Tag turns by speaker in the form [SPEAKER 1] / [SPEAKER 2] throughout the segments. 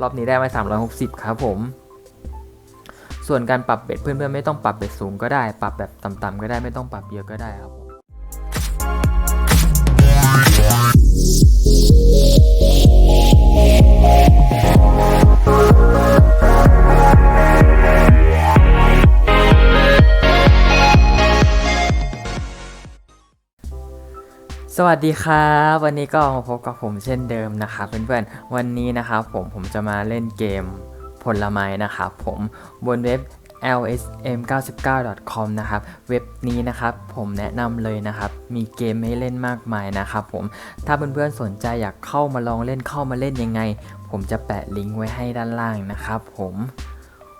[SPEAKER 1] รอบนี้ได้มา360 ครับผม ส่วนการปรับเบ็ดเพื่อนๆไม่ต้องปรับเบ็ดสูงก็ได้ ปรับแบบต่ำๆก็ได้ไม่ต้องปรับเยอะก็ได้ครับ สวัสดีครับ วันนี้ก็มาพบกับผมเช่นเดิมนะครับเพื่อนๆวันนี้นะครับผมผมจะมาเล่นเกมผลไม้นะครับผมบนเว็บ lsm99.com นะครับเว็บนี้นะครับผมแนะนำเลยนะครับ มีเกมให้เล่นมากมายนะครับผมถ้าเพื่อนๆสนใจอยากเข้ามาลองเล่นเข้ามาเล่นยังไง ผมจะแปะลิงก์ไว้ให้ด้านล่างนะครับผม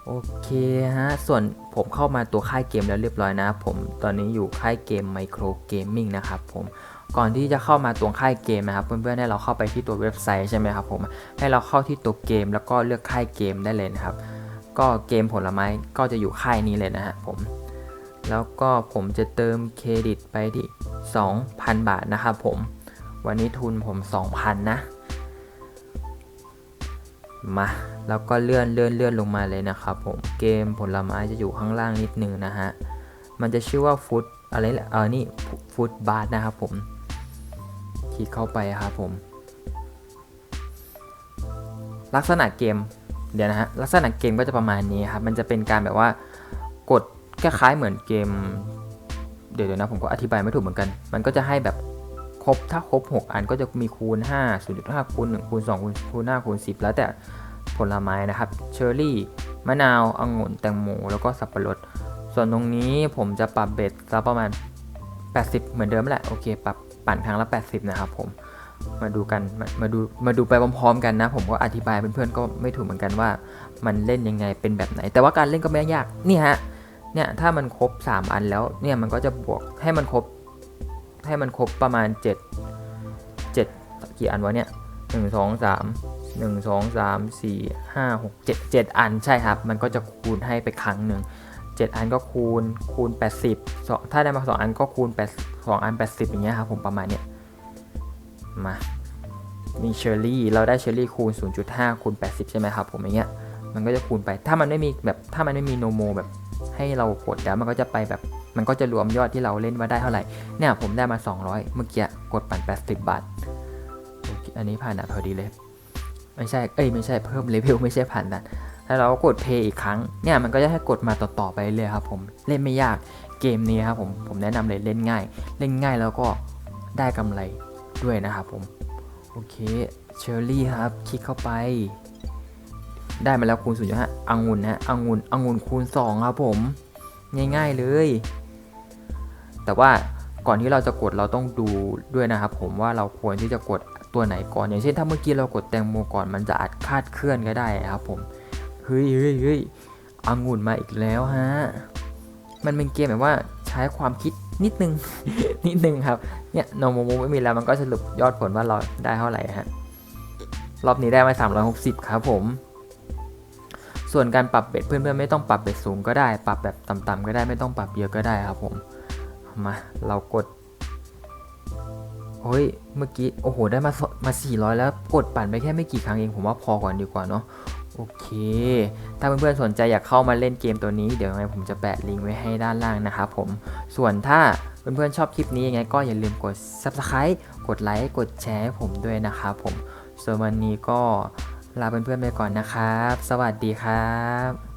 [SPEAKER 1] โอเคฮะ ส่วนผมเข้ามาตัวค่ายเกมแล้วเรียบร้อยนะผมตอนนี้อยู่ค่ายเกม Micro Gaming นะครับผม ก่อนที่จะเข้ามาตัวค่ายเกมนะครับเพื่อนๆให้เราเข้าไปที่ตัวเว็บไซต์ใช่ไหมครับผมให้เราเข้าที่ตัวเกมแล้วก็เลือกค่ายเกมได้เลยนะครับ ก็เกมผลไม้ก็จะอยู่ค่ายนี้เลยนะฮะผมแล้วก็ผมจะเติมเครดิตไปที่ 2,000 บาทนะครับผม วันนี้ทุนผม 2,000 นะ มา แล้วก็เลื่อนเลื่อนเลื่อนลงมาเลยนะครับผม เกมผลไม้จะอยู่ข้างล่างนิดนึงนะฮะ มันจะชื่อว่าฟุตอะไรแหละเออนี่ฟุตบาร์นะครับผม คลิกเข้าไปครับผม ลักษณะเกมเดี๋ยวนะฮะลักษณะเกมก็จะประมาณนี้ครับมันจะเป็นการแบบว่ากดคล้ายๆเหมือนเกม เดี๋ยวนะผมก็อธิบายไม่ถูกเหมือนกัน มันก็จะให้แบบครบถ้าครบ 6 อันก็จะมีคูณ 5 0.5คูณ1คูณ2คูณคูณ5คูณ10 แล้วแต่ผลไม้นะครับเชอร์รี่มะนาวองุ่นแตงโมแล้วก็สับปะรด ส่วนตรงนี้ผมจะปรับเบ็ดซะประมาณ 80 เหมือนเดิมแหละโอเค ปรับ ปั่นครั้งละ 80 นะครับผมมาดูกันมามาดูมาดูไปพร้อมๆกันนะ ผมก็อธิบายเพื่อนๆก็ไม่ถูกเหมือนกันว่า มันเล่นยังไงเป็นแบบไหน แต่ว่าการเล่นก็ไม่ยากนี่ฮะเนี่ยถ้ามันครบ 3 อันแล้วเนี่ยมันก็จะบวกให้มันครบให้มันครบประมาณ 7 7 กี่อันวะเนี่ย1 2 3 1 2 3 4 5 6 7 7 อันใช่ครับ มันก็จะคูณให้ไปครั้งหนึ่ง 7 อันก็คูณคูณ 80สองถ้าได้มา 2 อันก็คูณ8 2อัน 80 อย่างเงี้ยครับผมประมาณเนี้ยมามีเชอร์รี่เราได้เชอร์รี่คูณ 0.5 คูณ 80 ใช่ไหมครับผมอย่างเงี้ยมันก็จะคูณไปถ้ามันไม่มีแบบถ้ามันไม่มีโนโมแบบให้เรากดแล้วมันก็จะไปแบบมันก็จะรวมยอดที่เราเล่นว่าได้เท่าไหร่เนี่ยผมได้มา 200 เมื่อกี้กดปั่น 80 บาทอันนี้ผ่านอะพอดีเลย ไม่ใช่เอ้ยไม่ใช่เพิ่มเลเวลไม่ใช่ผ่านนะ แล้วเราก็กดเพย์อีกครั้ง เนี่ยมันก็จะให้กดมาต่อๆไปเลยครับผมเล่นไม่ยากเกมนี้ครับผมผมแนะนำเลยเล่นง่าย เล่นง่ายแล้วก็ได้กำไรด้วยนะครับผมโอเคเชอร์รี่ครับคลิกเข้าไป ได้มาแล้วคูณ0.5องุ่นนะองุ่นองุ่นคูณ2ครับผมง่าย ๆเลย แต่ว่าก่อนที่เราจะกดเราต้องดูด้วยนะครับผมว่าเราควรที่จะกดตัวไหนก่อน อย่างเช่นถ้าเมื่อกี้เรากดแตงโมก่อนมันจะอาจคาดเคลื่อนก็ได้ครับผม เฮ้ยเฮ้ยเฮ้ยองุ่นมาอีกแล้วฮะ มันเป็นเกมแบบว่าใช้ความคิดนิดนึง นิดนึงครับ เนี่ยโนโมโมไม่มีแล้วมันก็สรุปยอดผลว่าเราได้เท่าไหร่ฮะ รอบนี้ได้มา 360 ครับผม ส่วนการปรับเบ็ดเพื่อนๆไม่ต้องปรับเบ็ดสูงก็ได้ ปรับแบบต่ำๆก็ได้ไม่ต้องปรับเยอะก็ได้ครับผม มา เรากดเฮ้ย เมื่อกี้ โอ้โห ได้มาสมา 400 แล้ว กดปั่นไปแค่ไม่กี่ครั้งเอง ผมว่าพอก่อนดีกว่าเนาะ โอเค ถ้าเพื่อนๆสนใจอยากเข้ามาเล่นเกมตัวนี้ เดี๋ยวยังไงผมจะแปะลิงก์ไว้ให้ด้านล่างนะครับผม ส่วนถ้าเพื่อนๆชอบคลิปนี้ยังไงก็อย่าลืมกด Subscribe กดไลค์ กดแชร์ให้ผมด้วยนะครับผม ส่วนวันนี้ก็ลาเพื่อนๆไปก่อนนะครับ สวัสดีครับ